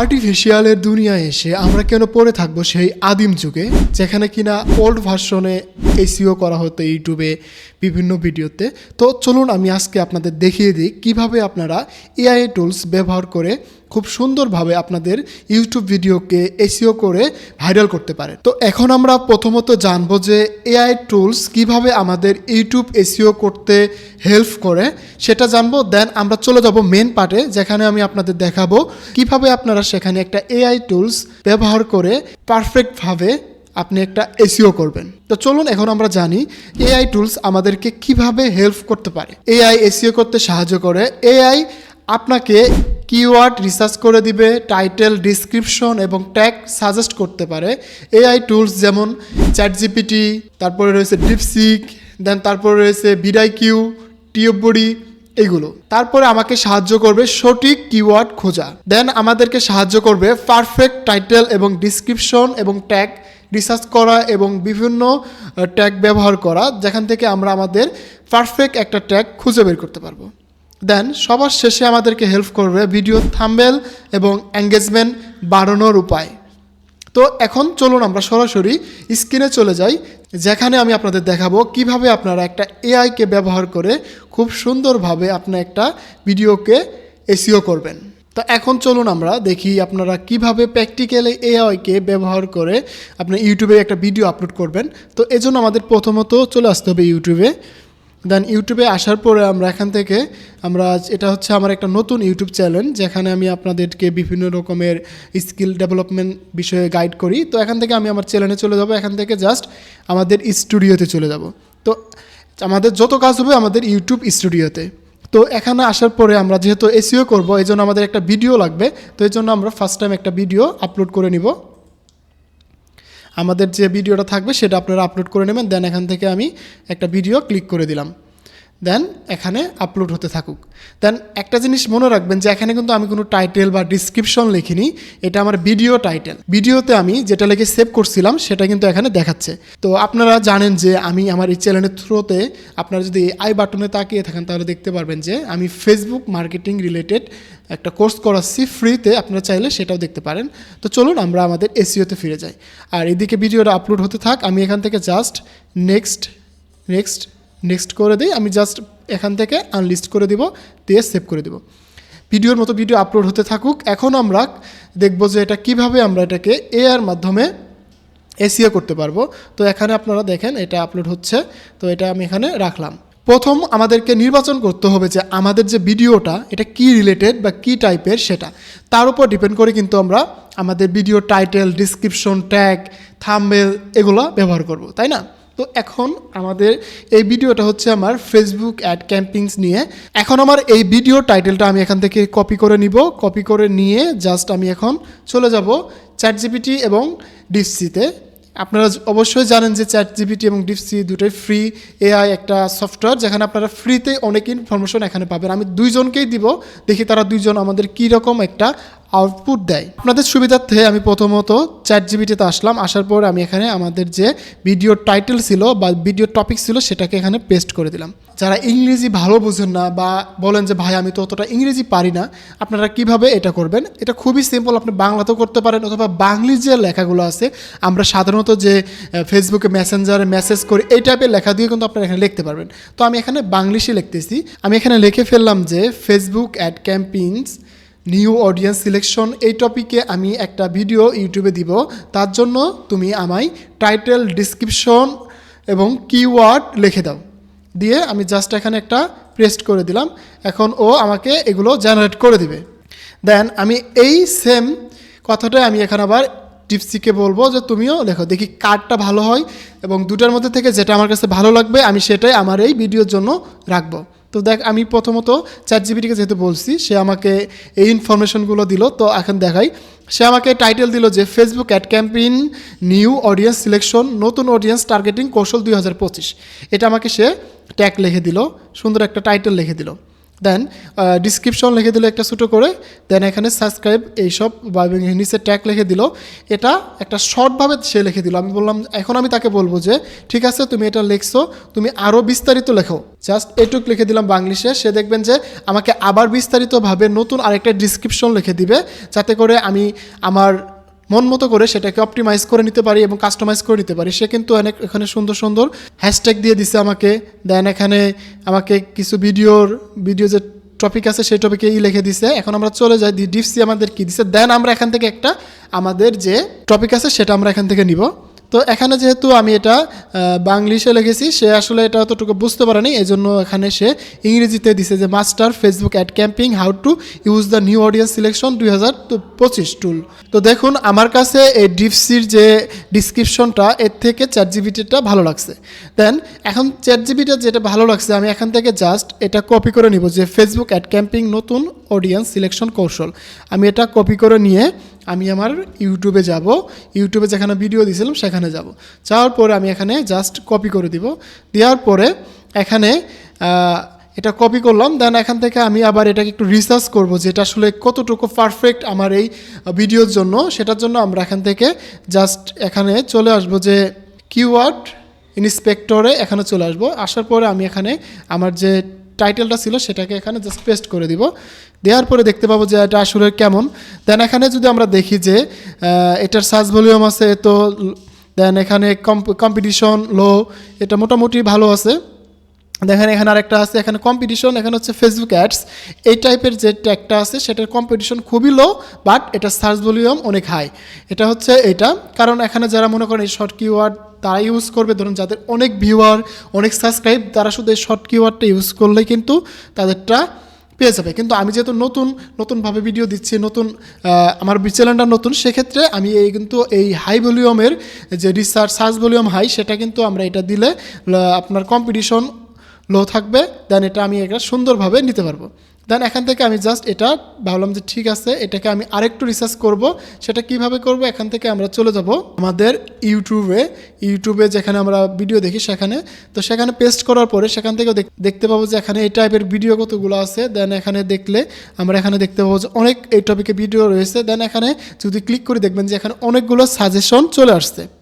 আর্টিফিশিয়ালের দুনিয়ায় এসে আমরা কেন পড়ে থাকব সেই আদিম যুগে, যেখানে কিনা ওল্ড ভার্সনে এসিও করা হতো ইউটিউবে, বিভিন্ন ভিডিওতে। তো চলুন আমি আজকে আপনাদের দেখিয়ে দিই কীভাবে আপনারা এআই টুলস ব্যবহার করে খুব সুন্দরভাবে আপনাদের ইউটিউব ভিডিওকে এসিও করে ভাইরাল করতে পারে। তো এখন আমরা প্রথমত জানব যে এআই টুলস কীভাবে আমাদের ইউটিউব এসিও করতে হেল্প করে, সেটা জানব, দেন আমরা চলে যাব মেন পার্টে, যেখানে আমি আপনাদের দেখাবো কীভাবে আপনারা সেখানে একটা এআই টুলস ব্যবহার করে পারফেক্টভাবে আপনি একটা এসিও করবেন। তো চলুন এখন আমরা জানি এআই টুলস আমাদেরকে কীভাবে হেল্প করতে পারে। এআই এসিও করতে সাহায্য করে। এআই আপনাকে কিওয়ার্ড রিসার্চ করে দিবে টাইটেল ডিসক্রিপশন এবং ট্যাগ সাজেস্ট করতে পারে। এআই টুলস যেমন চ্যাট জিপিটি তারপরে রয়েছে ডিপসিক দেন তারপরে রয়েছে বিডাই কিউ টিওবডি এগুলো। তারপরে আমাকে সাহায্য করবে সঠিক কিওয়ার্ড খোঁজা। দেন আমাদেরকে সাহায্য করবে পারফেক্ট টাইটেল এবং ডিসক্রিপশন এবং ট্যাগ রিসার্চ করা এবং বিভিন্ন ট্যাগ ব্যবহার করা, যেখান থেকে আমরা আমাদের পারফেক্ট একটা ট্যাগ খুঁজে বের করতে পারব। দেন সবার শেষে আমাদেরকে হেল্প করবে ভিডিও থাম্বেল এবং এঙ্গেজমেন্ট বাড়ানোর উপায়। তো এখন চলুন আমরা সরাসরি স্ক্রিনে চলে যাই, যেখানে আমি আপনাদের দেখাবো কীভাবে আপনারা একটা এআইকে ব্যবহার করে খুব সুন্দরভাবে আপনার একটা ভিডিওকে এসিও করবেন। তো এখন চলুন আমরা দেখি আপনারা কীভাবে প্র্যাকটিক্যালি এআইকে ব্যবহার করে আপনার ইউটিউবে একটা ভিডিও আপলোড করবেন। তো এজন্য আমাদের প্রথমত চলে আসতে হবে ইউটিউবে দেন ইউটিউবে আসার পরে আমরা এখান থেকে, আমরা এটা হচ্ছে আমার একটা নতুন ইউটিউব চ্যানেল যেখানে আমি আপনাদেরকে বিভিন্ন রকমের স্কিল ডেভেলপমেন্ট বিষয়ে গাইড করি। তো এখান থেকে আমি আমার চ্যানেলে চলে যাব। এখান থেকে জাস্ট আমাদের স্টুডিওতে চলে যাব। তো আমাদের যত কাজ হবে আমাদের ইউটিউব স্টুডিওতে তো। এখানে আসার পরে আমরা যেহেতু এসিও করব এই জন্য আমাদের একটা ভিডিও লাগবে। তো এই জন্য আমরা ফার্স্ট টাইম একটা ভিডিও আপলোড করে নিব। আমাদের যে ভিডিওটা থাকবে সেটা আপনারা আপলোড করে নেবেন দেন এখান থেকে আমি একটা ভিডিও ক্লিক করে দিলাম। দেন এখানে আপলোড হতে থাকুক। দেন একটা জিনিস মনে রাখবেন যে এখানে কিন্তু আমি কোনো টাইটেল বা ডিসক্রিপশন লিখিনি, এটা আমার ভিডিও টাইটেল ভিডিওতে আমি যেটা লিখে সেভ করছিলাম, সেটা কিন্তু এখানে দেখাচ্ছে। তো আপনারা জানেন যে আমি আমার এই চ্যানেলের থ্রুতে আপনারা যদি আই বাটনে তাকিয়ে থাকেন, তাহলে দেখতে পারবেন যে আমি ফেসবুক মার্কেটিং রিলেটেড একটা কোর্স করাচ্ছি ফ্রিতে আপনারা চাইলে সেটাও দেখতে পারেন। তো চলুন আমরা আমাদের এসিওতে ফিরে যাই। আর এদিকে ভিডিওটা আপলোড হতে থাক, আমি এখান থেকে জাস্ট নেক্সট নেক্সট নেক্সট করে দিই। আমি জাস্ট এখান থেকে আনলিস্ট করে দিব, দিয়ে সেভ করে দেব। ভিডিওর মতো ভিডিও আপলোড হতে থাকুক। এখন আমরা দেখব যে এটা কীভাবে আমরা এটাকে এআর মাধ্যমে এসিও করতে পারব। তো এখানে আপনারা দেখেন, এটা আপলোড হচ্ছে। তো এটা আমি এখানে রাখলাম। প্রথম আমাদেরকে নির্বাচন করতে হবে যে আমাদের যে ভিডিওটা, এটা কি রিলেটেড বা কি টাইপের সেটা। তার উপর ডিপেন্ড করে কিন্তু আমরা আমাদের video title description tag thumbnail এগুলো ব্যবহার করব, তাই না? তো এখন আমাদের এই ভিডিওটা হচ্ছে আমার ফেসবুক অ্যাড ক্যাম্পিংস নিয়ে। এখন আমার এই ভিডিও টাইটেলটা আমি এখান থেকে কপি করে নিব। কপি করে নিয়ে জাস্ট আমি এখন চলে যাব চ্যাট জিপিটি এবং ডিপসিতে আপনারা অবশ্যই জানেন যে চ্যাট জিপিটি এবং ডিপসি দুটোই ফ্রি এআই একটা সফটওয়্যার যেখানে আপনারা ফ্রিতে অনেক ইনফরমেশন এখানে পাবেন। আমি দুইজনকেই দিব, দেখি তারা দুইজন আমাদের কী রকম একটা আউটপুট দেয়। আপনাদের সুবিধার্থে আমি প্রথমত চ্যাট জিবিটিতে আসলাম। আসার পর আমি এখানে আমাদের যে ভিডিও টাইটেল ছিল বা ভিডিও টপিক ছিল সেটাকে এখানে পেস্ট করে দিলাম। যারা ইংরেজি ভালো বুঝেন না বা বলেন যে, ভাই, আমি তো অতটা ইংরেজি পারি না। আপনারা কীভাবে এটা করবেন? এটা খুবই সিম্পল আপনি বাংলাতেও করতে পারেন অথবা বাংলির যে লেখাগুলো আছে, আমরা সাধারণত যে ফেসবুকে মেসেঞ্জারে মেসেজ করি, এই টাইপের লেখা দিয়ে কিন্তু আপনারা এখানে লিখতে পারবেন। তো আমি এখানে বাংলিশে লিখতেছি। আমি এখানে লিখে ফেললাম যে Facebook ad campaigns new audience selection এই টপিকে আমি একটা ভিডিও ইউটিউবে দিব। তার জন্য তুমি আমায় টাইটেল ডিসক্রিপশন এবং কিওয়ার্ড লিখে দাও। দিয়ে আমি জাস্ট এখানে একটা প্রেস্ট করে দিলাম। এখন ও আমাকে এগুলো জেনারেট করে দিবে। দেন আমি এই সেম কথাটাই আমি এখানে আবার টিপসিকে বলব যে তুমিও লেখো, দেখি কার্ডটা ভালো হয় এবং দুটার মধ্যে থেকে যেটা আমার কাছে ভালো লাগবে, আমি সেটাই আমার এই ভিডিওর জন্য রাখব। তো দেখ, আমি প্রথমত চ্যাট জিবিটিকে যেহেতু বলছি, সে আমাকে এই ইনফরমেশনগুলো দিল, তো এখন দেখাই। সে আমাকে টাইটেল দিল যে Facebook ad campaign new audience selection নতুন অডিয়েন্স টার্গেটিং কৌশল দুই হাজার পঁচিশ। এটা আমাকে সে ট্যাগ লিখে দিল, সুন্দর একটা টাইটেল লিখে দিল। দেন ডিসক্রিপশন লিখে দিল একটা ছোটো করে। দেন এখানে সাবস্ক্রাইব এইসব বা নিচে ট্যাগ লিখে দিল। এটা একটা শর্টভাবে সে লিখে দিল। আমি বললাম, এখন আমি তাকে বলব যে, ঠিক আছে, তুমি এটা লিখছো, তুমি আরও বিস্তারিত লেখো। জাস্ট এটুক লিখে দিলাম বাংলিশে সে দেখবেন যে, আমাকে আবার বিস্তারিতভাবে নতুন আরেকটা ডিসক্রিপশন লিখে দিবে। যাতে করে আমি আমার মন মতো করে সেটাকে অপটিমাইজ করে নিতে পারি এবং কাস্টমাইজ করে নিতে পারি। সে কিন্তু অনেক এখানে সুন্দর সুন্দর হ্যাশট্যাগ দিয়ে দিছে আমাকে। দেন এখানে আমাকে কিছু ভিডিওর ভিডিও যে টপিক আছে সেই টপিকে ই লিখে দিছে। এখন আমরা চলে যাই ডিপসি আমাদের কি দিছে? দেন আমরা এখান থেকে একটা আমাদের যে টপিক আছে সেটা আমরা এখান থেকে নিব। তো এখানে যেহেতু আমি এটা বাংলিশে লিখেছি, সে আসলে এটা অতটুকু বুঝতে পারেনি এই জন্য এখানে সে ইংরেজিতে দিছে যে master Facebook ad campaign how to use the new audience selection দুই হাজার পঁচিশ টুল তো দেখুন, আমার কাছে এই ডিপসির যে ডিসক্রিপশনটা এর থেকে চ্যাট জিবিটিটা ভালো লাগছে। দেন এখন চ্যাট জিবিটা যেটা ভালো লাগছে, আমি এখান থেকে জাস্ট এটা কপি করে নিব যে ফেসবুক অ্যাড ক্যাম্পিং নতুন অডিয়েন্স সিলেকশন কৌশল। আমি এটা কপি করে নিয়ে আমি আমার ইউটিউবে যাব। ইউটিউবে যেখানে ভিডিও দিয়েছিলাম সেখানে যাব। যাওয়ার পরে আমি এখানে জাস্ট কপি করে দিব। দেওয়ার পরে এখানে এটা কপি করলাম। দেন এখান থেকে আমি আবার এটাকে একটু রিসার্চ করব যে এটা আসলে কতটুকু পারফেক্ট আমার এই ভিডিওর জন্য। সেটার জন্য আমরা এখান থেকে জাস্ট এখানে চলে আসব যে কিওয়ার্ড ইন্সপেক্টরে এখানে চলে আসব। আসার পরে আমি এখানে আমার যে টাইটেলটা ছিল, সেটাকে এখানে জাস্ট পেস্ট করে দিব। দেওয়ার পরে দেখতে পাবো যে এটা আসলে কেমন। দেন এখানে যদি আমরা দেখি যে এটার সার্চ ভলিউম আছে, তো দেন এখানে কম্পিটিশন লো এটা মোটামুটি ভালো আছে। দেখেন এখানে আরেকটা আছে, এখানে কম্পিটিশন এখানে হচ্ছে ফেসবুক অ্যাডস এই টাইপের যে ট্যাগটা আছে, সেটার কম্পিটিশন খুবই লো বাট এটা সার্চ ভলিউম অনেক হাই এটা হচ্ছে এটা, কারণ এখানে যারা মনে করেন এই শর্ট কিওয়ার্ড তারা ইউজ করবে, ধরুন যাদের অনেক ভিউয়ার অনেক সাবস্ক্রাইব তারা শুধু এই শর্ট কিওয়ার্ডটা ইউজ করলেই কিন্তু তাদেরটা পেয়ে যাবে। কিন্তু আমি যেহেতু নতুন, নতুনভাবে ভিডিও দিচ্ছি, নতুন আমার চ্যানেলটা নতুন, সেক্ষেত্রে আমি এই কিন্তু এই হাই ভলিউমের যে রিসার্চ সার্চ ভলিউম হাই সেটা কিন্তু আমরা এটা দিলে আপনার কম্পিটিশন লো থাকবে দেন এটা আমি এটা সুন্দরভাবে নিতে পারব। দেন এখান থেকে আমি জাস্ট এটা ভাবলাম যে ঠিক আছে, এটাকে আমি আরেকটু রিসার্চ করব, সেটা কীভাবে করব, এখান থেকে আমরা চলে যাব আমাদের ইউটিউবে ইউটিউবে যেখানে আমরা ভিডিও দেখি সেখানে। তো সেখানে পেস্ট করার পরে সেখান দেখ- দেখতে পাবো যে এখানে এই টাইপের ভিডিও কতগুলো আছে। দেন এখানে দেখলে আমরা এখানে দেখতে পাবো যে অনেক এই টপিকে ভিডিও রয়েছে। দেন এখানে যদি ক্লিক করে দেখবেন যে এখানে অনেকগুলো সাজেশন চলে আসছে।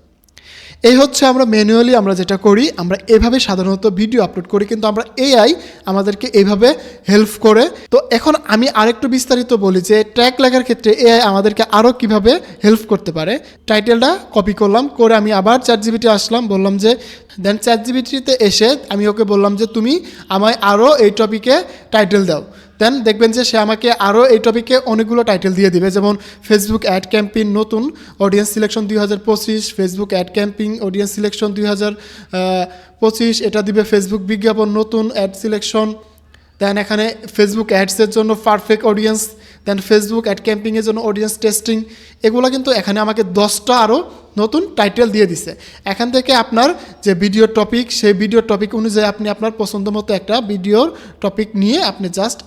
এই হচ্ছে আমরা ম্যানুয়ালি আমরা যেটা করি, আমরা এভাবে সাধারণত ভিডিও আপলোড করি, কিন্তু আমরা এআই আমাদেরকে এইভাবে হেল্প করে। তো এখন আমি আরেকটু বিস্তারিত বলি যে ট্র্যাক লেখার ক্ষেত্রে এআই আমাদেরকে আরও কীভাবে হেল্প করতে পারে। টাইটেলটা কপি করলাম, করে আমি আবার চ্যাট জিবিটি আসলাম, বললাম যে, দেন চ্যাট জিবিটিতে এসে আমি ওকে বললাম যে, তুমি আমায় আরও এই টপিকে টাইটেল দাও। দেন দেখবেন যে সে আমাকে আরও এই টপিকে অনেকগুলো টাইটেল দিয়ে দিবে। যেমন ফেসবুক অ্যাড ক্যাম্পিং নতুন অডিয়েন্স সিলেকশন দুই হাজার পঁচিশ Facebook ad campaign audience selection দুই হাজার পঁচিশ, এটা দিবে ফেসবুক বিজ্ঞাপন নতুন অ্যাড সিলেকশন দেন এখানে ফেসবুক অ্যাডসের জন্য perfect audience then Facebook ad ক্যাম্পিংয়ের জন্য অডিয়েন্স টেস্টিং এগুলো কিন্তু এখানে আমাকে দশটা আরও নতুন টাইটেল দিয়ে দিছে। এখান থেকে আপনার যে ভিডিও টপিক সেই ভিডিও টপিক অনুযায়ী আপনি আপনার পছন্দ মতো একটা ভিডিওর টপিক নিয়ে আপনি জাস্ট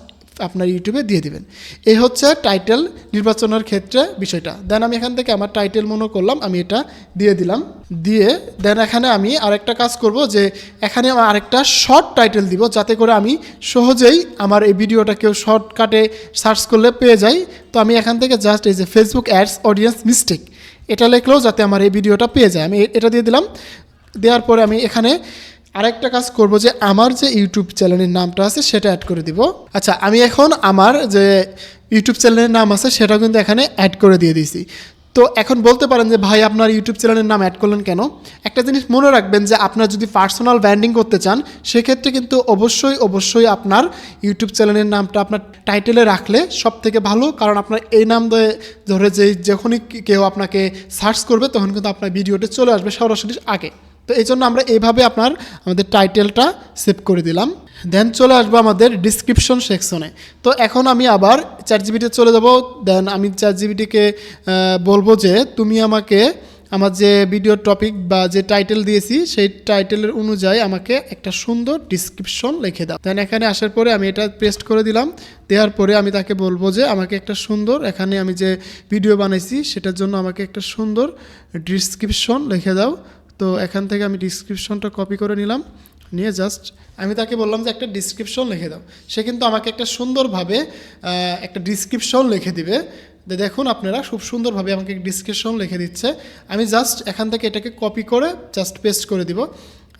আপনার ইউটিউবে দিয়ে দিবেন। এই হচ্ছে টাইটেল নির্বাচনের ক্ষেত্রে বিষয়টা। দেন আমি এখান থেকে আমার টাইটেল মনে করলাম, আমি এটা দিয়ে দিলাম। দিয়ে দেন এখানে আমি আরেকটা কাজ করব যে, এখানে আরেকটা শর্ট টাইটেল দিব যাতে করে আমি সহজেই আমার এই ভিডিওটা কেউ শর্টকাটে সার্চ করলে পেয়ে যাই। তো আমি এখান থেকে জাস্ট এই যে ফেসবুক অ্যাডস অডিয়েন্স মিস্টেক এটা লিখলেও যাতে আমার এই ভিডিওটা পেয়ে যায়। আমি এটা দিয়ে দিলাম। দেওয়ার পরে আমি এখানে আরেকটা কাজ করব যে আমার যে ইউটিউব চ্যানেলের নামটা আছে, সেটা অ্যাড করে দিব। আচ্ছা আমি এখন আমার যে ইউটিউব চ্যানেলের নাম আছে, সেটা কিন্তু এখানে অ্যাড করে দিয়ে দিয়েছি। তো এখন বলতে পারেন যে, ভাই, আপনার ইউটিউব চ্যানেলের নাম অ্যাড করলেন কেন? একটা জিনিস মনে রাখবেন যে, আপনার যদি পার্সোনাল ব্র্যান্ডিং করতে চান, সেক্ষেত্রে কিন্তু অবশ্যই অবশ্যই আপনার ইউটিউব চ্যানেলের নামটা আপনার টাইটেলে রাখলে সব থেকে ভালো। কারণ আপনার এই নাম ধরে যে যখনই কেউ আপনাকে সার্চ করবে, তখন কিন্তু আপনার ভিডিওটা চলে আসবে সরাসরি আগে। তো এই জন্য আমরা এইভাবে আপনার আমাদের টাইটেলটা সেভ করে দিলাম। দেন চলে আসব আমাদের ডিসক্রিপশন সেকশনে তো এখন আমি আবার চার জিবিতে চলে যাব। দেন আমি চার জিবিটিকে বলব যে তুমি আমাকে আমার যে ভিডিও টপিক বা যে টাইটেল দিয়েছি, সেই টাইটেলের অনুযায়ী আমাকে একটা সুন্দর ডিসক্রিপশন লিখে দাও। দেন এখানে আসার পরে আমি এটা পেস্ট করে দিলাম। দেওয়ার পরে আমি তাকে বলব যে আমাকে একটা সুন্দর, এখানে আমি যে ভিডিও বানাইছি, সেটার জন্য আমাকে একটা সুন্দর ডিসক্রিপশন লিখে দাও। তো এখান থেকে আমি ডিসক্রিপশনটা কপি করে নিলাম। নিয়ে জাস্ট আমি তাকে বললাম যে, একটা ডিসক্রিপশন লিখে দাও। সে কিন্তু আমাকে একটা সুন্দরভাবে একটা ডিসক্রিপশন লিখে দিবে দেখুন আপনারা খুব সুন্দরভাবে আমাকে ডিসক্রিপশন লিখে দিচ্ছে। আমি জাস্ট এখান থেকে এটাকে কপি করে জাস্ট পেস্ট করে দিব।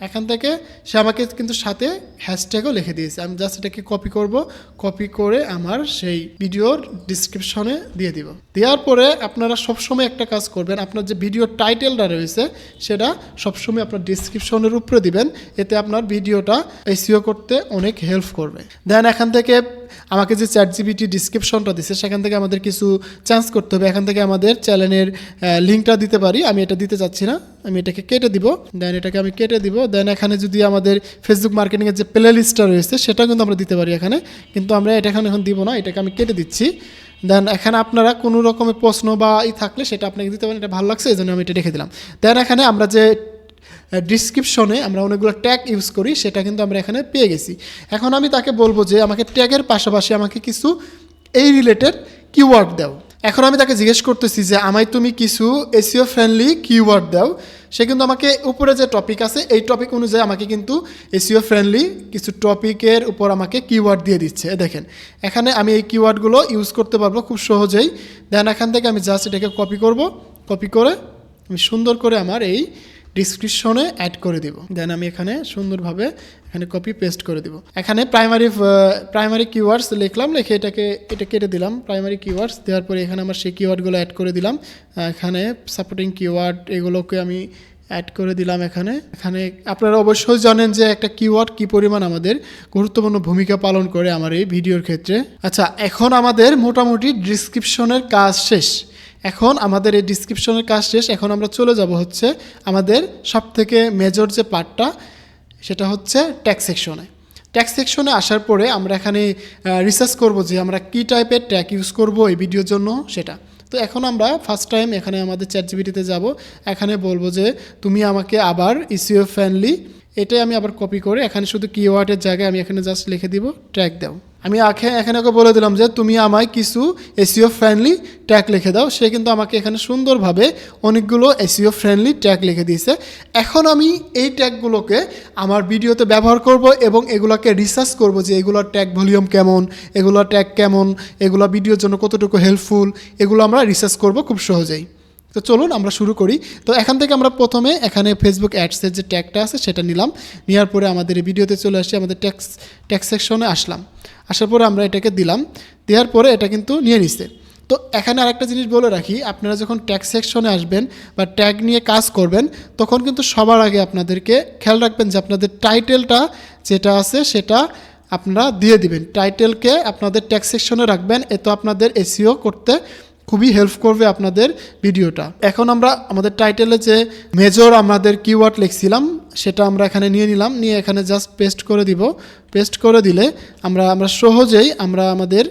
এখান থেকে সে আমাকে কিন্তু সাথে হ্যাশট্যাগও লিখে দিয়েছে। আমি জাস্ট এটাকে কপি করব কপি করে আমার সেই ভিডিওর ডিসক্রিপশনে দিয়ে দিব। দেওয়ার পরে আপনারা সবসময় একটা কাজ করবেন, আপনার যে ভিডিও টাইটেলটা রয়েছে, সেটা সবসময় আপনার ডিসক্রিপশনের উপরে দিবেন, এতে আপনার ভিডিওটা এসিও করতে অনেক হেল্প করবে। দেন এখান থেকে আমাকে যে চ্যাট জিবিটি ডিসক্রিপশনটা দিছে, সেখান থেকে আমাদের কিছু চান্স করতে হবে। এখান থেকে আমাদের চ্যানেলের লিঙ্কটা দিতে পারি। আমি এটা দিতে চাচ্ছি না। আমি এটাকে কেটে দিব। দেন এটাকে আমি কেটে দিব। দেন এখানে যদি আমাদের ফেসবুক মার্কেটিংয়ের যে প্লে লিস্টটা রয়েছে সেটা কিন্তু আমরা দিতে পারি এখানে। কিন্তু আমরা এটা এখন এখন দিব না। এটাকে আমি কেটে দিচ্ছি। দেন এখানে আপনারা কোনো রকমের প্রশ্ন বা ই থাকলে সেটা আপনাকে দিতে পারেন। এটা ভালো লাগছে এই জন্য আমি এটা রেখে দিলাম। দেন এখানে আমরা যে ডিসক্রিপশনে আমরা অনেকগুলো ট্যাগ ইউজ করি, সেটা কিন্তু আমরা এখানে পেয়ে গেছি। এখন আমি তাকে বলব যে আমাকে ট্যাগের পাশাপাশি আমাকে কিছু এই রিলেটেড কিওয়ার্ড দাও। এখন আমি তাকে জিজ্ঞেস করতেছি যে, আমায় তুমি কিছু এসিও ফ্রেন্ডলি কিওয়ার্ড দাও? সে কিন্তু আমাকে উপরে যে টপিক আছে, এই টপিক অনুযায়ী আমাকে কিন্তু এসিও ফ্রেন্ডলি কিছু টপিকের উপর আমাকে কিওয়ার্ড দিয়ে দিচ্ছে। দেখেন, এখানে আমি এই কিওয়ার্ডগুলো ইউজ করতে পারব খুব সহজেই। দেন এখান থেকে আমি জাস্ট এটাকে কপি করব। কপি করে আমি সুন্দর করে আমার এই ডিসক্রিপশনে অ্যাড করে দিব। দেন আমি এখানে সুন্দরভাবে এখানে কপি পেস্ট করে দিব। এখানে প্রাইমারি প্রাইমারি কিওয়ার্ডস লিখলাম, লিখে এটাকে, এটা কেটে দিলাম। প্রাইমারি কিওয়ার্ডস দেওয়ার পরে এখানে আমার সেই কিওয়ার্ডগুলো অ্যাড করে দিলাম। এখানে সাপোর্টিং কিওয়ার্ড এগুলোকে আমি অ্যাড করে দিলাম এখানে। এখানে আপনারা অবশ্যই জানেন যে একটা কিওয়ার্ড কি পরিমাণ আমাদের গুরুত্বপূর্ণ ভূমিকা পালন করে আমার এই ভিডিওর ক্ষেত্রে। আচ্ছা এখন আমাদের মোটামুটি ডিসক্রিপশনের কাজ শেষ। এখন আমাদের এই ডিসক্রিপশনের কাজ শেষ। এখন আমরা চলে যাব হচ্ছে আমাদের সব থেকে মেজর যে পার্টটা সেটা হচ্ছে ট্যাক্স সেকশনে ট্যাক্স সেকশনে আসার পরে আমরা এখানে রিসার্চ করব যে আমরা কী টাইপের ট্যাগ ইউজ করব এই ভিডিওর জন্য সেটা। তো এখন আমরা ফার্স্ট টাইম এখানে আমাদের চ্যাট জিবিটিতে যাব। এখানে বলব যে তুমি আমাকে আবার ইসিও ফ্রেন্ডলি এটাই আমি আবার কপি করে এখানে শুধু কিওয়ার্ডের জায়গায় আমি এখানে জাস্ট লিখে দিব ট্র্যাক দাও। আমি এখানে ওকে বলে দিলাম যে, তুমি আমায় কিছু এসিও ফ্রেন্ডলি ট্যাগ লিখে দাও। সে কিন্তু আমাকে এখানে সুন্দরভাবে অনেকগুলো এসিও ফ্রেন্ডলি ট্যাগ লিখে দিয়েছে। এখন আমি এই ট্যাগগুলোকে আমার ভিডিওতে ব্যবহার করব এবং এগুলোকে রিসার্চ করব যে, এগুলোর ট্যাগ ভলিউম কেমন? এগুলোর ট্যাগ কেমন? এগুলো ভিডিওর জন্য কতটুকু হেল্পফুল এগুলো আমরা রিসার্চ করব খুব সহজেই। তো চলুন আমরা শুরু করি। তো এখান থেকে আমরা প্রথমে এখানে ফেসবুক অ্যাডসের যে ট্যাগটা আছে সেটা নিলাম। নেওয়ার পরে আমাদের ভিডিওতে চলে আসি, আমাদের ট্যাক্স ট্যাক্স সেকশনে আসলাম। আসার পরে আমরা এটাকে দিলাম। দেওয়ার পরে এটা কিন্তু নিয়ে নিচ্ছে তো এখানে আরেকটা জিনিস বলে রাখি, আপনারা যখন ট্যাক্স সেকশনে আসবেন বা ট্যাগ নিয়ে কাজ করবেন, তখন কিন্তু সবার আগে আপনাদেরকে খেয়াল রাখবেন যে আপনাদের টাইটেলটা যেটা আছে সেটা আপনারা দিয়ে দিবেন। টাইটেলকে আপনাদের ট্যাক্স সেকশনে রাখবেন এতে আপনাদের এসিও করতে খুবই হেল্প করবে আপনাদের ভিডিওটা। এখন আমরা, আমাদের টাইটেলে যে মেজর আমাদের কিওয়ার্ড লিখছিলাম, সেটা আমরা এখানে নিয়ে নিলাম, নিয়ে এখানে জাস্ট পেস্ট করে দিব। পেস্ট করে দিলে আমরা আমরা সহজেই আমরা আমাদের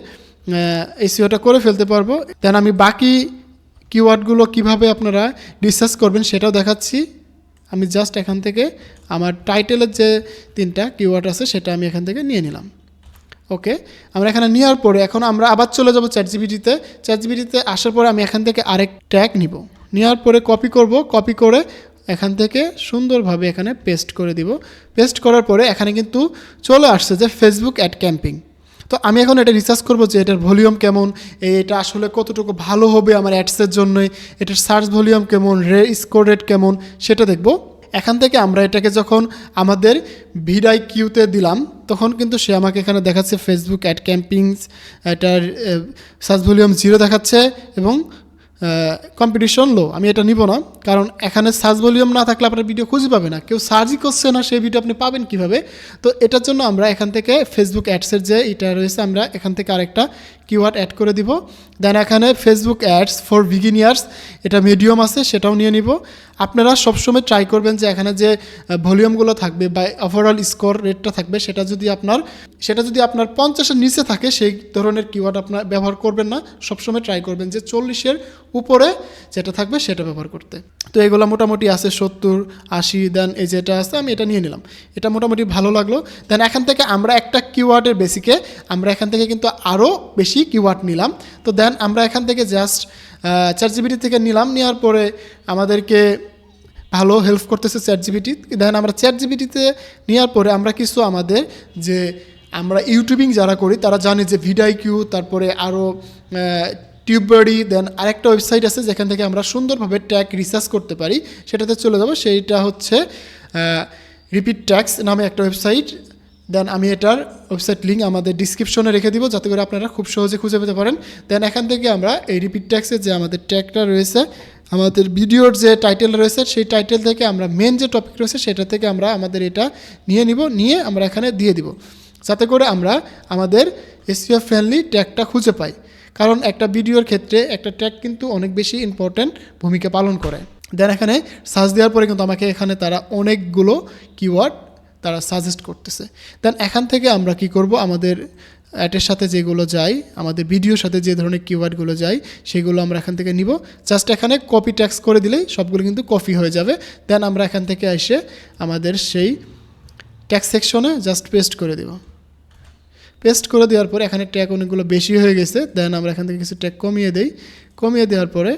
এসিওটা করে ফেলতে পারব। দেন আমি বাকি কিওয়ার্ডগুলো কীভাবে আপনারা ডিসকাস করবেন সেটাও দেখাচ্ছি। আমি জাস্ট এখান থেকে আমার টাইটেলের যে তিনটা কিওয়ার্ড আছে, সেটা আমি এখান থেকে নিয়ে নিলাম। ওকে আমরা এখানে নেওয়ার পরে এখন আমরা আবার চলে যাব চ্যাট জিবিটিতে চ্যাট জিবিটিতে আসার পরে আমি এখান থেকে আরেক ট্যাগ নিব। নেওয়ার পরে কপি করব। কপি করে এখান থেকে সুন্দরভাবে এখানে পেস্ট করে দিব। পেস্ট করার পরে এখানে কিন্তু চলে আসছে যে ফেসবুক অ্যাড ক্যাম্পিং তো আমি এখন এটা রিসার্চ করব যে এটার ভলিউম কেমন এটা আসলে কতটুকু ভালো হবে আমার অ্যাডসের জন্যই, এটার সার্চ ভলিউম কেমন, রে স্কোর রেট কেমন, সেটা দেখব। এখান থেকে আমরা এটাকে যখন আমাদের ভিডাই কিউতে দিলাম, তখন কিন্তু সে আমাকে এখানে দেখাচ্ছে ফেসবুক অ্যাড ক্যাম্পিংস এটার সার্চ ভলিউম জিরো দেখাচ্ছে এবং কম্পিটিশন লো আমি এটা নিব না, কারণ এখানে সার্চ ভলিউম না থাকলে আপনার ভিডিও খুঁজে পাবে না। কেউ সার্চই করছে না, সেই ভিডিও আপনি পাবেন কীভাবে? তো এটার জন্য আমরা এখান থেকে ফেসবুক অ্যাডসের যে এটা রয়েছে, আমরা এখান থেকে আরেকটা কিওয়ার্ড অ্যাড করে দিব। দেন এখানে ফেসবুক অ্যাডস ফর বিগিনিয়ার্স এটা মিডিয়াম আছে, সেটাও নিয়ে নিব। আপনারা সবসময় ট্রাই করবেন যে এখানে যে ভলিউমগুলো থাকবে বা ওভারঅল স্কোর রেটটা থাকবে, সেটা যদি আপনার, সেটা যদি আপনার পঞ্চাশের নিচে থাকে, সেই ধরনের কিওয়ার্ড আপনার ব্যবহার করবেন না। সবসময় ট্রাই করবেন যে চল্লিশের উপরে যেটা থাকবে, সেটা ব্যবহার করতে। তো এগুলো মোটামুটি আছে সত্তর, আশি দেন এই যেটা আছে, আমি এটা নিয়ে নিলাম। এটা মোটামুটি ভালো লাগল। দেন এখান থেকে আমরা একটা কিওয়ার্ডের বেসিকে আমরা এখান থেকে কিন্তু আরও বেশি কিওয়ার্ড নিলাম। তো দেন আমরা এখান থেকে জাস্ট চার জিবিটি থেকে নিলাম। নেওয়ার পরে আমাদেরকে ভালো হেল্প করতেছে চ্যাট জিবিটি দেন আমরা চ্যাট জিবিটিতে নেওয়ার পরে আমরা কিছু আমাদের যে আমরা ইউটিউবিং যারা করি, তারা জানে যে ভিডাইকিউ তারপরে আরও টিউববারি দেন আরেকটা ওয়েবসাইট আছে যেখান থেকে আমরা সুন্দরভাবে ট্যাগ রিসার্চ করতে পারি। সেটাতে চলে যাব। সেইটা হচ্ছে রিপিট ট্যাক্স নামে একটা ওয়েবসাইট দেন আমি এটার ওয়েবসাইট লিঙ্ক আমাদের ডিসক্রিপশনে রেখে দিব, যাতে করে আপনারা খুব সহজে খুঁজে পেতে পারেন। দেন এখান থেকে আমরা এই রিপিট ট্যাক্সের যে আমাদের ট্যাগটা রয়েছে, আমাদের ভিডিওর যে টাইটেল রয়েছে, সেই টাইটেল থেকে আমরা মেন যে টপিক রয়েছে, সেটা থেকে আমরা আমাদের এটা নিয়ে নিব, নিয়ে আমরা এখানে দিয়ে দিব। যাতে করে আমরা আমাদের এসিও ফ্রেন্ডলি ট্যাগটা খুঁজে পাই। কারণ একটা ভিডিওর ক্ষেত্রে একটা ট্যাগ কিন্তু অনেক বেশি ইম্পর্ট্যান্ট ভূমিকা পালন করে। দেন এখানে সার্চ দেওয়ার পরে কিন্তু আমাকে এখানে তারা অনেকগুলো কিওয়ার্ড তারা সাজেস্ট করতেছে। দেন এখান থেকে আমরা কি করব? আমাদের অ্যাটের সাথে যেগুলো যাই আমাদের ভিডিওর সাথে যে ধরনের কিওয়ার্ডগুলো যাই সেগুলো আমরা এখান থেকে নিব। জাস্ট এখানে কপি ট্যাক্স করে দিলেই সবগুলো কিন্তু কপি হয়ে যাবে। দেন আমরা এখান থেকে এসে আমাদের সেই ট্যাক্স সেকশনে জাস্ট পেস্ট করে দেব। পেস্ট করে দেওয়ার পরে এখানে ট্যাগ অনেকগুলো বেশি হয়ে গেছে। দেন আমরা এখান থেকে কিছু ট্যাগ কমিয়ে দেই। কমিয়ে দেওয়ার পরে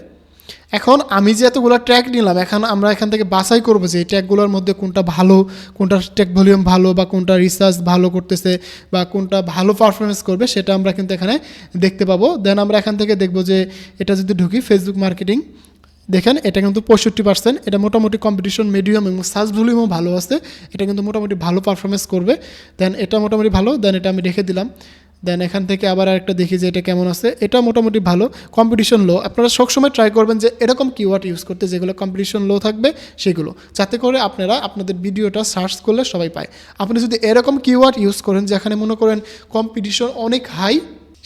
এখন আমি যে এতগুলো ট্র্যাক নিলাম, এখন আমরা এখান থেকে বাছাই করব যে এই ট্র্যাকগুলোর মধ্যে কোনটা ভালো, কোনটা ট্র্যাক ভলিউম ভালো বা কোনটা রিসার্চ ভালো করতেছে বা কোনটা ভালো পারফরমেন্স করবে সেটা আমরা কিন্তু এখানে দেখতে পাবো। দেন আমরা এখান থেকে দেখব যে এটা যদি ঢুকি ফেসবুক মার্কেটিং দেখেন এটা কিন্তু পঁয়ষট্টি পার্সেন্ট এটা মোটামুটি কম্পিটিশন মিডিয়াম এবং সার্চ ভলিউমও ভালো আছে, এটা কিন্তু মোটামুটি ভালো পারফরমেন্স করবে। দেন এটা মোটামুটি ভালো দেন এটা আমি রেখে দিলাম। দেন এখান থেকে আবার আরেকটা দেখি যে এটা কেমন আছে। এটা মোটামুটি ভালো। কম্পিটিশন লো আপনারা সবসময় ট্রাই করবেন যে এরকম কিওয়ার্ড ইউজ করতে যেগুলো কম্পিটিশন লো থাকবে, সেগুলো। যাতে করে আপনারা আপনাদের ভিডিওটা সার্চ করলে সবাই পায়। আপনি যদি এরকম কিওয়ার্ড ইউজ করেন, যেখানে মনে করেন কম্পিটিশন অনেক হাই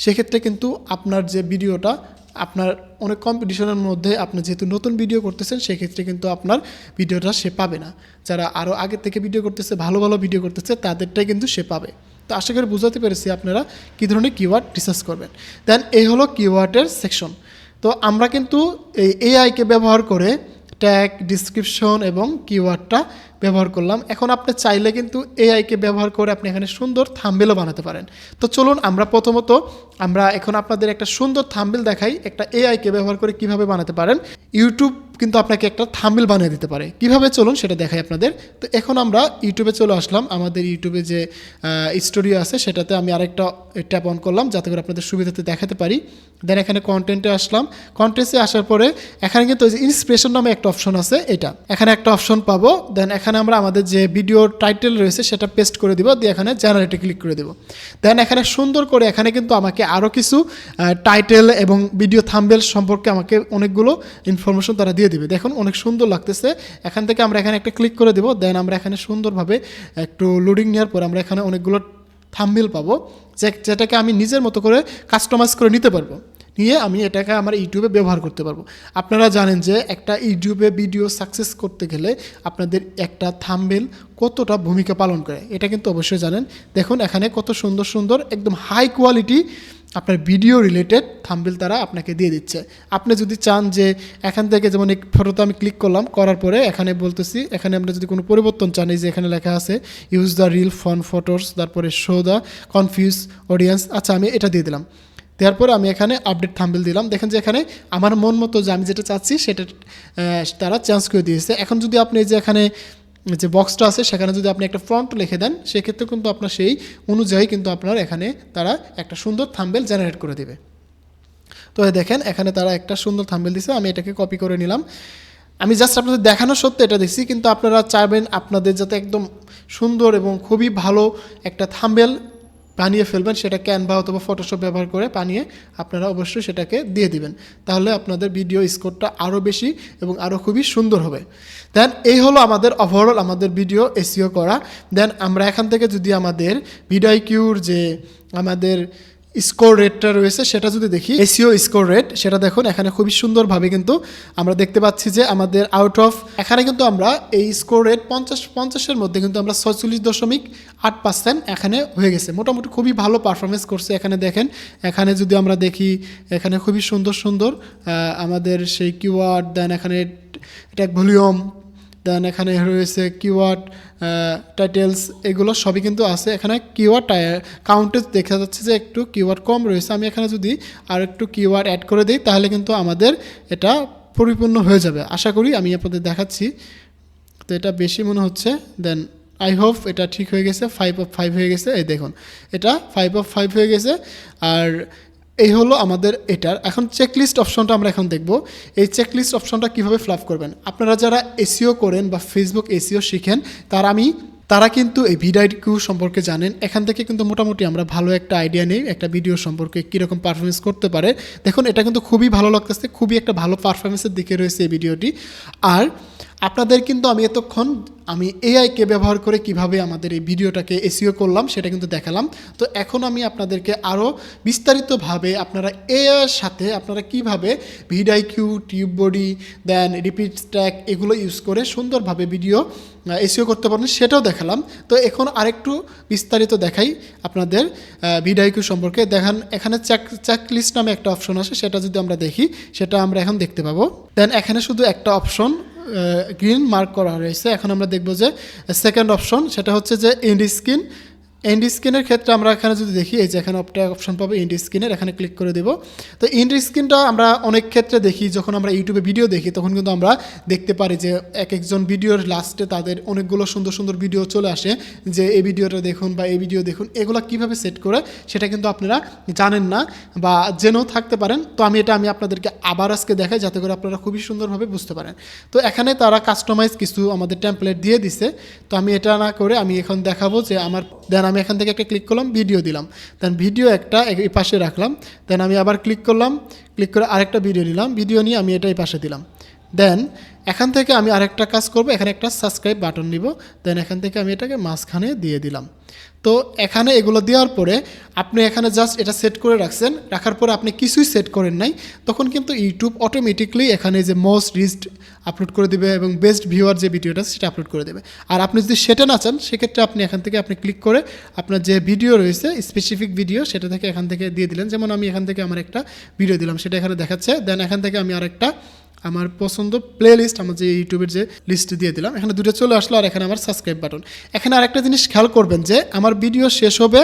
সেক্ষেত্রে কিন্তু আপনার যে ভিডিওটা, আপনার অনেক কম্পিটিশনের মধ্যে আপনি যেহেতু নতুন ভিডিও করতেছেন, সেক্ষেত্রে কিন্তু আপনার ভিডিওটা সে পাবে না। যারা আরও আগের থেকে ভিডিও করতেছে, ভালো ভালো ভিডিও করতেছে, তাদেরটাই কিন্তু সে পাবে। তো আশা করি বুঝাতে পেরেছি আপনারা কী ধরনের কিওয়ার্ড রিসার্চ করবেন। দেন এই হলো কিওয়ার্ডের সেকশন তো আমরা কিন্তু এই এআইকে ব্যবহার করে ট্যাগ ডিসক্রিপশন এবং কিওয়ার্ডটা ব্যবহার করলাম। এখন আপনি চাইলে কিন্তু এআইকে ব্যবহার করে আপনি এখানে সুন্দর থাম্বেলও বানাতে পারেন। তো চলুন আমরা প্রথমত আমরা এখন আপনাদের একটা সুন্দর থাম্বেল দেখাই। একটা এআইকে ব্যবহার করে কীভাবে বানাতে পারেন। ইউটিউব কিন্তু আপনাকে একটা থাম্বেল বানিয়ে দিতে পারে। কীভাবে চলুন সেটা দেখাই আপনাদের। তো এখন আমরা ইউটিউবে চলে আসলাম। আমাদের ইউটিউবে যে স্টুডিও আছে সেটাতে আমি আরেকটা ট্যাপ অন করলাম যাতে করে আপনাদের সুবিধাতে দেখাতে পারি। দেন এখানে কন্টেন্টে আসলাম। কন্টেন্টে আসার পরে এখানে কিন্তু ওই যে ইন্সপিরেশন নামে একটা অপশন আছে, এটা। এখানে একটা অপশন পাবো। দেন এখানে আমরা আমাদের যে ভিডিও টাইটেল রয়েছে সেটা পেস্ট করে দিব, দিয়ে এখানে জেনারেটে ক্লিক করে দেবো। দেন এখানে সুন্দর করে এখানে কিন্তু আমাকে আরও কিছু টাইটেল এবং ভিডিও থাম্বেল সম্পর্কে আমাকে অনেকগুলো ইনফরমেশন তারা দিয়ে দিবে। দেখুন, অনেক সুন্দর লাগতেছে। এখান থেকে আমরা এখানে একটা ক্লিক করে দেবো দেন আমরা এখানে সুন্দরভাবে একটু লোডিং নেওয়ার পর আমরা এখানে অনেকগুলো থাম্বেল পাবো যেটাকে আমি নিজের মতো করে কাস্টমাইজ করে নিতে পারব। নিয়ে আমি এটাকে আমার ইউটিউবে ব্যবহার করতে পারব। আপনারা জানেন যে একটা ইউটিউবে ভিডিও সাকসেস করতে গেলে আপনাদের একটা থামবেল কতটা ভূমিকা পালন করে, এটা কিন্তু অবশ্যই জানেন। দেখুন, এখানে কত সুন্দর সুন্দর, একদম হাই কোয়ালিটি আপনার ভিডিও রিলেটেড থাম্বেল তারা আপনাকে দিয়ে দিচ্ছে। আপনি যদি চান যে এখান থেকে যেমন এক ফটোতে আমি ক্লিক করলাম, করার পরে এখানে বলতেছি, এখানে আমরা যদি কোনো পরিবর্তন চান, এই যে এখানে লেখা আছে use the reel phone photos তারপরে শো দ্য কনফিউজ অডিয়েন্স আচ্ছা আমি এটা দিয়ে দিলাম। দেওয়ার পরে আমি এখানে আপডেট থাম্বেল দিলাম। দেখেন যে এখানে আমার মন মতো যে আমি যেটা চাচ্ছি, সেটা তারা চেঞ্জ করে দিয়েছে। এখন যদি আপনি যে এখানে যে বক্সটা আছে, সেখানে যদি আপনি একটা ফ্রন্ট লিখে দেন, সেক্ষেত্রে কিন্তু আপনার সেই অনুযায়ী কিন্তু আপনার এখানে তারা একটা সুন্দর থাম্বেল জেনারেট করে দেবে। তো দেখেন, এখানে তারা একটা সুন্দর থাম্বেল দিছে, আমি এটাকে কপি করে নিলাম। আমি জাস্ট আপনাদের দেখানো সত্ত্বে এটা দেখছি কিন্তু আপনারা চাইবেন আপনাদের যাতে একদম সুন্দর এবং খুবই ভালো একটা থাম্বেল বানিয়ে ফেলবেন, সেটা ক্যানভা অথবা ফটোশপ ব্যবহার করে বানিয়ে আপনারা অবশ্যই সেটাকে দিয়ে দিবেন। তাহলে আপনাদের ভিডিও স্কোরটা আরও বেশি এবং আরও খুবই সুন্দর হবে। দেন এই হলো আমাদের ওভারঅল আমাদের ভিডিও এসিও করা। দেন আমরা এখান থেকে যদি আমাদের ভিডিওকিউর যে আমাদের স্কোর রেটটা রয়েছে, সেটা যদি দেখি এসিও স্কোর রেট সেটা দেখুন, এখানে খুবই সুন্দরভাবে কিন্তু আমরা দেখতে পাচ্ছি যে আমাদের আউট অফ এখানে কিন্তু আমরা এই স্কোর রেট পঞ্চাশ, পঞ্চাশের মধ্যে কিন্তু আমরা ছয়চল্লিশ দশমিক আট পার্সেন্ট এখানে হয়ে গেছে। মোটামুটি খুবই ভালো পারফরমেন্স করছে এখানে দেখেন। এখানে যদি আমরা দেখি, এখানে খুবই সুন্দর সুন্দর আমাদের সেই কিওয়ার্ড দেন এখানে ট্যাগ ভলিউম দেন এখানে রয়েছে কিওয়ার্ড টাইটেলস এগুলো সবই কিন্তু আছে। এখানে কিওয়ার্ড কাউন্টে দেখা যাচ্ছে যে একটু কিওয়ার্ড কম রয়েছে। আমি এখানে যদি আর একটু কিওয়ার্ড অ্যাড করে দিই, তাহলে কিন্তু আমাদের এটা পরিপূর্ণ হয়ে যাবে। আশা করি আমি আপনাদের দেখাচ্ছি। তো এটা বেশি মনে হচ্ছে। দেন আই হোপ এটা ঠিক হয়ে গেছে। ফাইভ অফ ফাইভ হয়ে গেছে। এই দেখুন, এটা ফাইভ অফ ফাইভ হয়ে গেছে। আর এই হলো আমাদের এটার। এখন চেকলিস্ট অপশনটা আমরা এখন দেখব। এই চেকলিস্ট অপশনটা কীভাবে ফ্লাপ করবেন? আপনারা যারা এসিও করেন বা ফেসবুক এসিও শিখেন, তার আমি, তারা কিন্তু এই ভিডাইড কিউ সম্পর্কে জানেন। এখান থেকে কিন্তু মোটামুটি আমরা ভালো একটা আইডিয়া নেই, একটা ভিডিও সম্পর্কে কীরকম পারফরমেন্স করতে পারে। দেখুন, এটা কিন্তু খুবই ভালো লাগতেছে, খুবই একটা ভালো পারফরমেন্সের দিকে রয়েছে এই ভিডিওটি আর আপনাদের কিন্তু আমি এতক্ষণ আমি এআইকে ব্যবহার করে কীভাবে আমাদের এই ভিডিওটাকে এসিও করলাম সেটা কিন্তু দেখালাম। তো এখন আমি আপনাদেরকে আরও বিস্তারিতভাবে আপনারা এআইয়ের সাথে আপনারা কীভাবে ভিডাইকিউ tube body then repeat stack এগুলো ইউজ করে সুন্দরভাবে ভিডিও এসিও করতে পারেন সেটাও দেখালাম। তো এখন আরেকটু বিস্তারিত দেখাই আপনাদের ভিডাইকিউ সম্পর্কে। দেখান, এখানে চেক চেক লিস্ট নামে একটা অপশন আসে সেটা যদি আমরা দেখি, সেটা আমরা এখন দেখতে পাবো। দেন এখানে শুধু একটা অপশন গ্রিন মার্ক করা রয়েছে। এখন আমরা দেখব যে সেকেন্ড অপশন সেটা হচ্ছে যে এন্ড স্ক্রিন এন্ড স্ক্রিনের ক্ষেত্রে আমরা এখানে যদি দেখি, এই যে এখানে একটা অপশন পাবো এন্ড স্ক্রিনের, এখানে ক্লিক করে দেব। তো এন্ড স্ক্রিনটা আমরা অনেক ক্ষেত্রে দেখি, যখন আমরা ইউটিউবে ভিডিও দেখি, তখন কিন্তু আমরা দেখতে পারি যে এক একজন ভিডিওর লাস্টে তাদের অনেকগুলো সুন্দর সুন্দর ভিডিও চলে আসে, যে এই ভিডিওটা দেখুন বা এই ভিডিও দেখুন, এগুলো কীভাবে সেট করে সেটা কিন্তু আপনারা জানেন না বা জেনেও থাকতে পারেন। তো আমি এটা আমি আপনাদেরকে আবার আজকে দেখাই, যাতে করে আপনারা খুবই সুন্দরভাবে বুঝতে পারেন। তো এখানে তারা কাস্টমাইজ কিছু আমাদের টেমপ্লেট দিয়ে দিছে। তো আমি এটা না করে আমি এখন দেখাবো যে আমার দেন আমি এখান থেকে একটা ক্লিক করলাম ভিডিও দিলাম। দেন ভিডিও একটা এই পাশে রাখলাম। দেন আমি আবার ক্লিক করলাম ক্লিক করে আরেকটা ভিডিও নিলাম। ভিডিও নিয়ে আমি এটা এই পাশে দিলাম। দেন এখান থেকে আমি আরেকটা কাজ করব, এখানে একটা সাবস্ক্রাইব বাটন নিব দেন এখান থেকে আমি এটাকে মাঝখানে দিয়ে দিলাম। তো এখানে এগুলো দেওয়ার পরে আপনি এখানে জাস্ট এটা সেট করে রাখছেন, রাখার পরে আপনি কিছুই সেট করেন নাই, তখন কিন্তু ইউটিউব অটোমেটিকলি এখানে যে মোস্ট রিস্ট আপলোড করে দেবে এবং বেস্ট ভিউয়ার যে ভিডিওটা সেটা আপলোড করে দেবে। আর আপনি যদি সেটা না চান, সেক্ষেত্রে আপনি এখান থেকে আপনি ক্লিক করে আপনার যে ভিডিও রয়েছে স্পেসিফিক ভিডিও সেটা থেকে এখান থেকে দিয়ে দিলেন। যেমন আমি এখান থেকে আমার একটা ভিডিও দিলাম, সেটা এখানে দেখাচ্ছে। দেন এখান থেকে আমি আরেকটা আমার পছন্দ প্লে লিস্ট আমার যে ইউটিউবের যে লিস্ট দিয়ে দিলাম, এখানে দুটো চলে আসলো আর এখানে আমার সাবস্ক্রাইব বাটন এখানে আরেকটা জিনিস খেয়াল করবেন যে, আমার ভিডিও শেষ হবে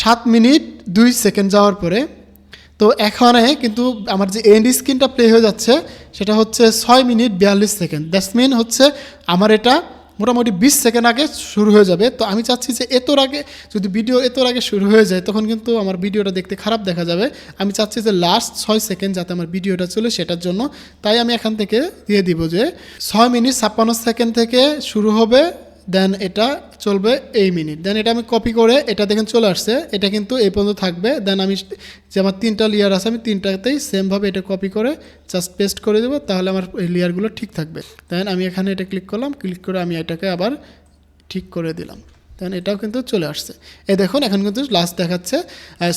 সাত মিনিট দুই সেকেন্ড যাওয়ার পরে। তো এখানে কিন্তু আমার যে এন্ড স্ক্রিনটা প্লে হয়ে যাচ্ছে, সেটা হচ্ছে ছয় মিনিট বিয়াল্লিশ সেকেন্ড দ্যাটস মিন হচ্ছে আমার এটা মোটামুটি বিশ সেকেন্ড আগে শুরু হয়ে যাবে। তো আমি চাচ্ছি যে এতর আগে যদি ভিডিও এতর আগে শুরু হয়ে যায়, তখন কিন্তু আমার ভিডিওটা দেখতে খারাপ দেখা যাবে। আমি চাচ্ছি যে লাস্ট ছয় সেকেন্ড যাতে আমার ভিডিওটা চলে সেটার জন্য। তাই আমি এখান থেকে দিয়ে দিব যে, ছয় মিনিট ছাপ্পান্ন সেকেন্ড থেকে শুরু হবে। দেন এটা চলবে এই মিনিট দেন এটা আমি কপি করে এটা দেখেন চলে আসছে। এটা কিন্তু এই পর্যন্ত থাকবে। দেন আমি যে আমার তিনটা লেয়ার আছে, আমি তিনটাতেই সেমভাবে এটা কপি করে জাস্ট পেস্ট করে দেবো, তাহলে আমার এই লেয়ারগুলো ঠিক থাকবে। দেন আমি এখানে এটা ক্লিক করলাম। ক্লিক করে আমি এটাকে আবার ঠিক করে দিলাম। দেন এটাও কিন্তু চলে আসছে। এই দেখুন, এখন কিন্তু লাস্ট দেখাচ্ছে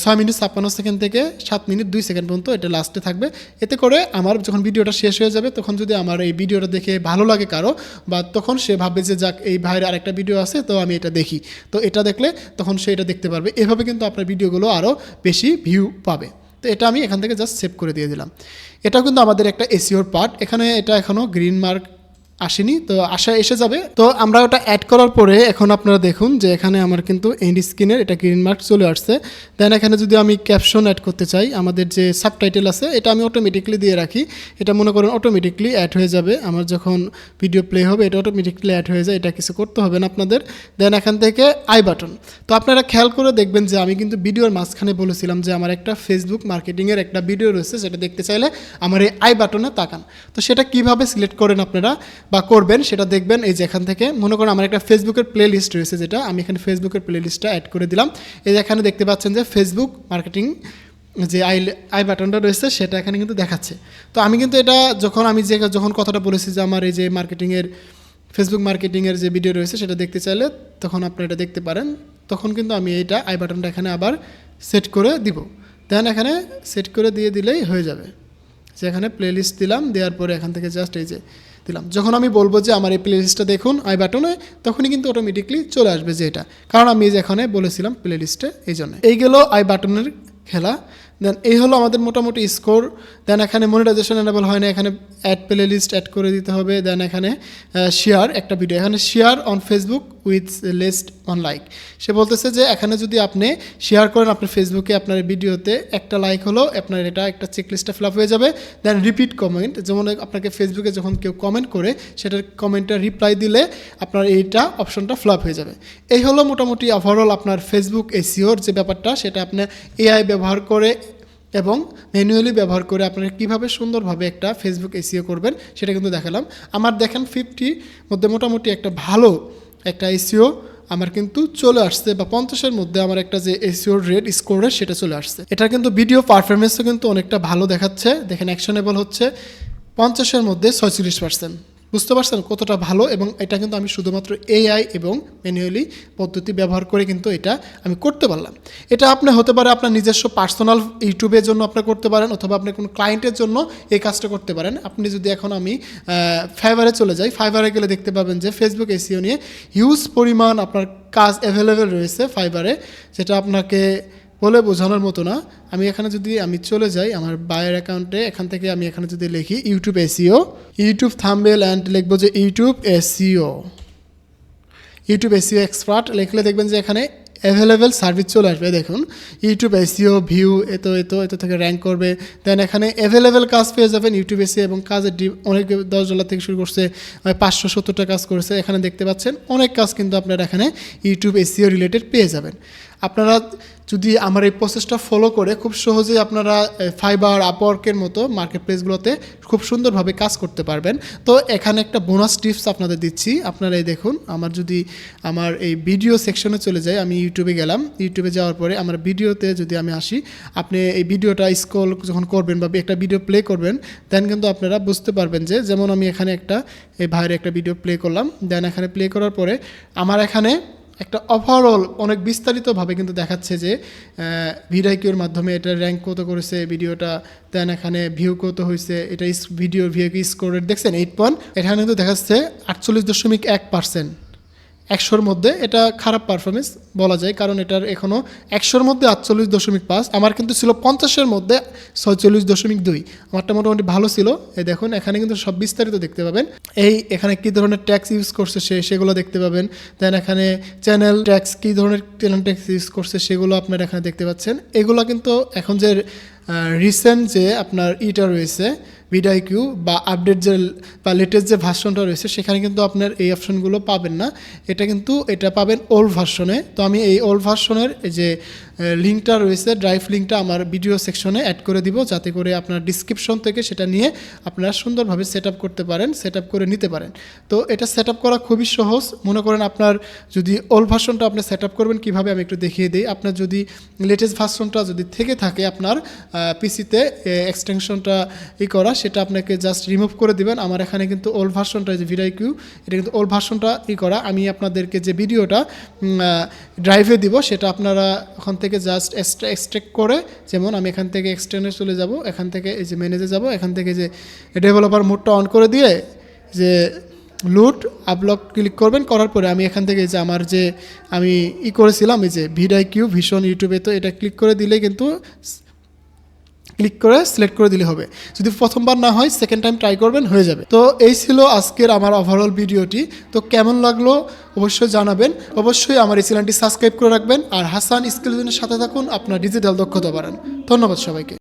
ছয় মিনিট ছাপ্পান্ন সেকেন্ড থেকে সাত মিনিট দুই সেকেন্ড পর্যন্ত এটা লাস্টে থাকবে। এতে করে আমার যখন ভিডিওটা শেষ হয়ে যাবে, তখন যদি আমার এই ভিডিওটা দেখে ভালো লাগে কারও, বা তখন সে ভাববে যে, যাক, এই ভাইয়ের আরেকটা ভিডিও আছে, তো আমি এটা দেখি। তো এটা দেখলে তখন সে এটা দেখতে পারবে। এভাবে কিন্তু আপনার ভিডিওগুলো আরও বেশি ভিউ পাবে। তো এটা আমি এখান থেকে জাস্ট সেভ করে দিয়ে দিলাম। এটাও কিন্তু আমাদের একটা এসিওর পার্ট এখানে এটা এখনও গ্রিন মার্ক আসেনি, তো আশা এসে যাবে। তো আমরা ওটা অ্যাড করার পরে এখন আপনারা দেখুন যে এখানে আমার কিন্তু এন্ড স্ক্রিনের এটা গ্রিন মার্ক চলে আসছে। দেন এখানে যদি আমি ক্যাপশন অ্যাড করতে চাই, আমাদের যে সাবটাইটেল আছে, এটা আমি অটোমেটিকলি দিয়ে রাখি। এটা মনে করেন অটোমেটিকলি অ্যাড হয়ে যাবে। আমার যখন ভিডিও প্লে হবে, এটা অটোমেটিকলি অ্যাড হয়ে যায়। এটা কিছু করতে হবে না আপনাদের। দেন এখান থেকে আই বাটন তো আপনারা খেয়াল করে দেখবেন যে আমি কিন্তু ভিডিওর মাঝখানে বলেছিলাম যে আমার একটা ফেসবুক মার্কেটিংয়ের একটা ভিডিও রয়েছে সেটা দেখতে চাইলে আমার এই আই বাটনে তাকান। তো সেটা কীভাবে সিলেক্ট করেন আপনারা? বা করবেন, সেটা দেখবেন, এই যে এখান থেকে। মনে করেন আমার একটা ফেসবুকের প্লে লিস্ট রয়েছে যেটা, আমি এখানে ফেসবুকের প্লে লিস্টটা অ্যাড করে দিলাম। এই যে এখানে দেখতে পাচ্ছেন যে ফেসবুক মার্কেটিং যে আই আই বাটনটা রয়েছে, সেটা এখানে কিন্তু দেখাচ্ছে। তো আমি কিন্তু এটা যখন, আমি যে যখন কথাটা বলেছি যে আমার এই যে মার্কেটিংয়ের ফেসবুক মার্কেটিংয়ের যে ভিডিও রয়েছে, সেটা দেখতে চাইলে তখন আপনি এটা দেখতে পারেন। তখন কিন্তু আমি এইটা আই বাটনটা এখানে আবার সেট করে দিব। দেন এখানে সেট করে দিয়ে দিলেই হয়ে যাবে। যে এখানে প্লেলিস্ট দিলাম, দেওয়ার পরে এখান থেকে জাস্ট এই যে দিলাম। যখন আমি বলব যে আমার এই প্লেলিস্টটা দেখুন আই বাটনে তখনই কিন্তু অটোমেটিকলি চলে আসবে যে এটা। কারণ আমি এই যে এখানে বলেছিলাম প্লেলিস্টে এই জন্য। এই গেল আই বাটনের খেলা। দেন এই হলো আমাদের মোটামুটি স্কোর দেন এখানে মনিটাইজেশন এনেবল হয় না, এখানে অ্যাড প্লে লিস্ট অ্যাড করে দিতে হবে। দেন এখানে শেয়ার একটা ভিডিও এখানে share on Facebook with least one like সে বলতেছে যে, এখানে যদি আপনি শেয়ার করেন আপনার ফেসবুকে আপনার ভিডিওতে একটা লাইক হলো, আপনার এটা একটা চেকলিস্টটা ফিল আপ হয়ে যাবে। দেন রিপিট কমেন্ট যেমন আপনাকে ফেসবুকে যখন কেউ কমেন্ট করে, সেটার কমেন্টটা রিপ্লাই দিলে আপনার এইটা অপশনটা ফিল আপ হয়ে যাবে। এই হলো মোটামুটি ওভারঅল আপনার ফেসবুক এসিওর যে ব্যাপারটা, সেটা আপনি এআই ব্যবহার করে এবং ম্যানুয়ালি ব্যবহার করে আপনারা কীভাবে সুন্দরভাবে একটা ফেসবুক এসিও করবেন, সেটা কিন্তু দেখালাম। আমার দেখেন ফিফটি মধ্যে মোটামুটি একটা ভালো একটা এসিও আমার কিন্তু চলে আসছে, বা পঞ্চাশের মধ্যে আমার একটা যে এসিওর রেড স্কোর সেটা চলে আসছে। এটা কিন্তু ভিডিও পারফরমেন্সও কিন্তু অনেকটা ভালো দেখাচ্ছে। দেখেন অ্যাকশনেবল হচ্ছে। পঞ্চাশের মধ্যে ছয়চল্লিশ পার্সেন্ট বুঝতে পারছেন কতটা ভালো এবং এটা কিন্তু আমি শুধুমাত্র এআই এবং ম্যানুয়ালি পদ্ধতি ব্যবহার করে কিন্তু এটা আমি করতে পারলাম। এটা আপনি হতে পারে আপনার নিজস্ব পার্সোনাল ইউটিউবের জন্য আপনি করতে পারেন অথবা আপনি কোনো ক্লায়েন্টের জন্য এই কাজটা করতে পারেন। আপনি যদি এখন আমি ফাইবারে চলে যাই ফাইবারে গেলে দেখতে পাবেন যে ফেসবুক এসিও নিয়ে হিউজ পরিমাণ আপনার কাজ অ্যাভেলেবেল রয়েছে ফাইবারে যেটা আপনাকে বলে বোঝানোর মতো না। আমি এখানে যদি আমি চলে যাই, আমার বায়ের অ্যাকাউন্টে এখান থেকে আমি এখানে যদি লিখি YouTube SEO YouTube thumbnail and লিখব যে YouTube SEO YouTube SEO expert লিখলে দেখবেন যে এখানে অ্যাভেলেবেল সার্ভিস চলে আসবে। দেখুন ইউটিউব এসিও ভিউ এত এত এত থেকে র্যাঙ্ক করবে। দেন এখানে অ্যাভেলেবেল কাজ পেয়ে যাবেন ইউটিউব এসিও এবং কাজের ডি অনেক দশ ডলার থেকে শুরু করছে পাঁচশো সত্তরটা কাজ করেছে। এখানে দেখতে পাচ্ছেন, অনেক কাজ কিন্তু আপনারা এখানে ইউটিউব এসিও রিলেটেড পেয়ে যাবেন। আপনারা যদি আমার এই প্রসেসটা ফলো করে খুব সহজেই আপনারা ফাইবার আপওয়ার্কের মতো মার্কেট প্লেসগুলোতে খুব সুন্দরভাবে কাজ করতে পারবেন। তো এখানে একটা বোনাস টিপস আপনাদের দিচ্ছি। আপনারা এই দেখুন, আমার যদি আমার এই ভিডিও সেকশনে চলে যাই, আমি ইউটিউবে গেলাম। ইউটিউবে যাওয়ার পরে আমার ভিডিওতে যদি আমি আসি, আপনি এই ভিডিওটা স্কল যখন করবেন বা একটা ভিডিও প্লে করবেন দেন কিন্তু আপনারা বুঝতে পারবেন যে, যেমন আমি এখানে একটা, এই ভাইয়ের একটা ভিডিও প্লে করলাম দেন এখানে প্লে করার পরে আমার এখানে একটা ওভারঅল অনেক বিস্তারিতভাবে কিন্তু দেখাচ্ছে যে ভিডিওর মাধ্যমে এটা র্যাঙ্ক কত করেছে, ভিডিওটা দেন এখানে ভিউ কত হয়েছে এটা ভিডিও ভিউ স্কোর দেখছেন? এইট পয়েন্ট এখানে কিন্তু দেখাচ্ছে আটচল্লিশ দশমিক এক পার্সেন্ট একশোর মধ্যে এটা খারাপ পারফরমেন্স বলা যায়, কারণ এটার এখনও একশোর মধ্যে আটচল্লিশ দশমিক পাঁচ, আমার কিন্তু ছিল পঞ্চাশের মধ্যে ছয়চল্লিশ দশমিক দুই, আমারটা মোটামুটি ভালো ছিল। এই দেখুন, এখানে কিন্তু সব বিস্তারিত দেখতে পাবেন। এই এখানে কী ধরনের ট্যাক্স ইউজ করছে সে, সেগুলো দেখতে পাবেন। দেন এখানে চ্যানেল ট্যাক্স কী ধরনের চ্যানেল ট্যাক্স ইউজ করছে সেগুলো আপনারা এখানে দেখতে পাচ্ছেন। এগুলো কিন্তু এখন যে রিসেন্ট যে আপনার ইটা রয়েছে ভিডাইকিউ বা আপডেট যে, বা লেটেস্ট যে ভার্সনটা রয়েছে, সেখানে কিন্তু আপনার এই অপশনগুলো পাবেন না। এটা কিন্তু, এটা পাবেন ওল্ড ভার্সনে তো আমি এই ওল্ড ভার্সনের যে লিঙ্কটা রয়েছে ড্রাইভ লিঙ্কটা আমার ভিডিও সেকশনে অ্যাড করে দিব, যাতে করে আপনার ডিসক্রিপশন থেকে সেটা নিয়ে আপনারা সুন্দরভাবে সেট করতে পারেন সেট করে নিতে পারেন। তো এটা সেট করা খুবই সহজ। মনে করেন আপনার যদি ওল্ড ভার্সনটা আপনি সেট করবেন, কীভাবে আমি একটু দেখিয়ে দিই। আপনার যদি লেটেস্ট ভার্সনটা যদি থেকে থাকে আপনার পিসিতে এক্সটেনশনটা ই করা, সেটা আপনাকে জাস্ট রিমুভ করে দিবেন। আমার এখানে কিন্তু ওল্ড ভার্সনটা যে ভিডিও কিউ এটা কিন্তু ওল্ড ভার্সনটা ই করা। আমি আপনাদেরকে যে ভিডিওটা ড্রাইভে দিব, সেটা আপনারা ওখান থেকে জাস্ট এক্সট্রা এক্সট্রেক্ট করে যেমন আমি এখান থেকে এক্সটেন্ডে চলে যাব, এখান থেকে এই যে ম্যানেজে যাব, এখান থেকে যে ডেভেলপার মোডটা অন করে দিয়ে যে লুট আপলক ক্লিক করবেন, করার পরে আমি এখান থেকে যে আমার যে আমি ই করেছিলাম, এই যে ভিডাই কিউ ভীষণ ইউটিউবে তো এটা ক্লিক করে দিলে কিন্তু ক্লিক করে সিলেক্ট করে দিলে হবে। যদি প্রথমবার না হয় সেকেন্ড টাইম ট্রাই করবেন, হয়ে যাবে। তো এই ছিল আজকের আমার ওভারঅল ভিডিওটি। তো কেমন লাগল অবশ্যই জানাবেন। অবশ্যই আমার এই চ্যানেলটি সাবস্ক্রাইব করে রাখবেন। আর হাসান স্কিলের সাথে থাকুন। আপনার ডিজিটাল দক্ষতা বাড়ান। ধন্যবাদ সবাইকে।